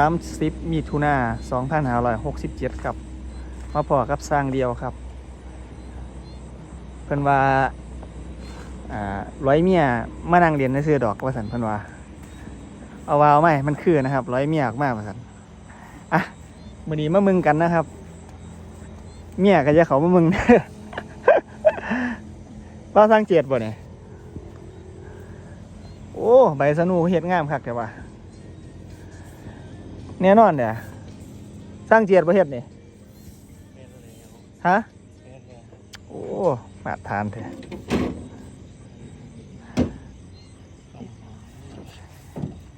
30มิถุนา2567ครับ มาพอกับสร้างเดียวครับ เพิ่นว่าอ่าร้อยเมียมานั่งเรียนในซื้อดอกว่าสันเพิ่นว่า เอาวาวไหมมันคือนะครับร้อยเมียออกมากว่าสันอะมือนี้มามึงกันนะครับ เมียก็จะเขามามึงว่าสร้างเจ็ดบ่เนี่ยโอ้ ใบสนูเฮ็ดงามคักแต่ว่า แน่นอนเด้อสร้างเจ็ดบ่เฮ็ดนี่ฮะโอ้มาทานเถอะ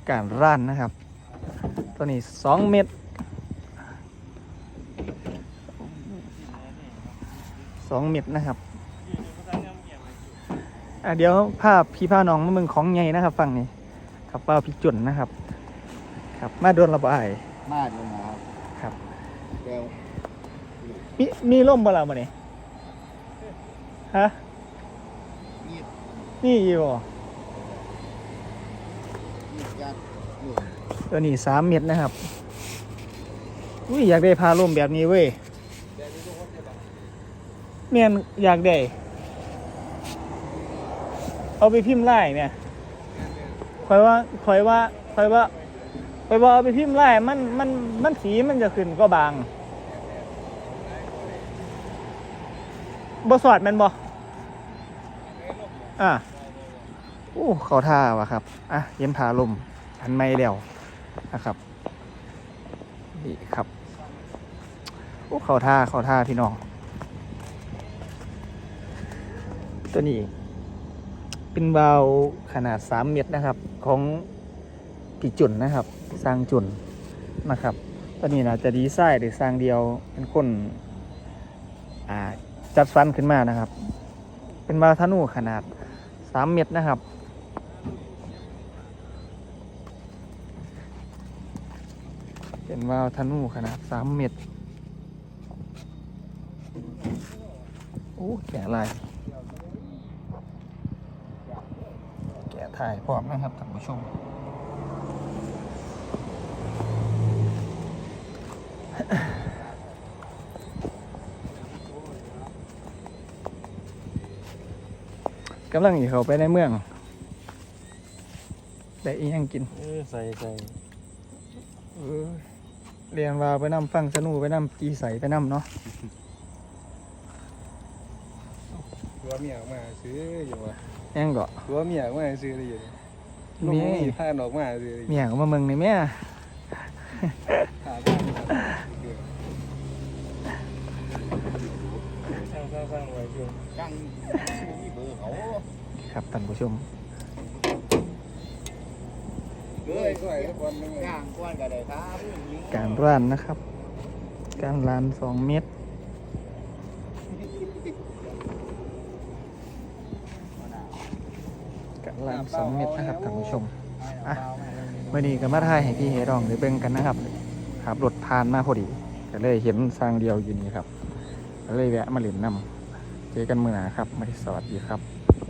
การร่านนะครับ ตัวนี้สองเม็ดสองเม็ดนะครับอะเดี๋ยวภาพพี่พาน้องมาเมืองของใหญ่นะครับฝั่งนี้ครับเป้าพี่จุนนะครับ ครับ มาโดนระบายมาดูนะครับครับเดี๋ยวมีมีร่มบ่ล่ะมื้อนี้ฮะนี่นี่อยู่บ่นี่ยัดหนึ่งตัวนี้สามเม็ดนะครับ อุ้ยอยากได้พาร่มแบบนี้เว้ยเมียนอยากได้ เอาไปพิมพ์ไล่เนี่ยคอยว่าคอยว่าคอยว่า คอยว่าเอไปพิมพ์ไล่มันมันมันสีมันจะขึ้นก็บางบสอดแมันบอะโอ้เขาท่าว่ะครับ อะเย็นพาลมอันไม่แล้วนะครับนี่ครับโอ้เขาท่าเขาท่าพี่น้องตัวนี้เป็นวาขนาด 3 เมตรนะครับ ของี่จุนนะครับสร้างจุนนะครับตัวนี้นะจะดีไซน์หรือสร้างเดียวเป็นคนจัดฟันขึ้นมานะครับ เป็นวาธนูขนาด 3 เมตรนะครับเป็นวาวธนูขนาด 3 เมตรโอ้แกะลายแกะถ่ายพร้อมนะครับท่านผู้ชม กำลังอยู่เขาไปในเมือง ได้อีหยังกินเออใส่ใส่เออเรียนว่าไปนำฟังสนูไปนำตีใสไปนำเนาะตัวเมียออกมาซื้ออยู่วะยังก็ตัวเมียออกมาซื้อได้อยู่ลงมีมีผ้าออกมาซื้อได้อยู่เมียก็มาเมืองนี่แม่ ผ้าบ้านสร้างสร้างสร้างช่วยจังมีเบอร์เขาครับท่านผู้ชมเอ้ยสวยทุกคนนึงย่างก้อนกันเลยครับการร้านนะครับการร้านสองเมตรการร้านสองเมตรนะครับท่านผู้ชมอะเมื่อนี้ก็มาถ่ายให้พี่เฮรองได้เบิ่งกันนะครับขับรถผ่านมาพอดีก็เลยเห็นสร้างเดียวอยู่นี่ครับ เลยแวะมาเล่นนำเจอกันเมื่อหนาครับมาที่สวัสดีครับ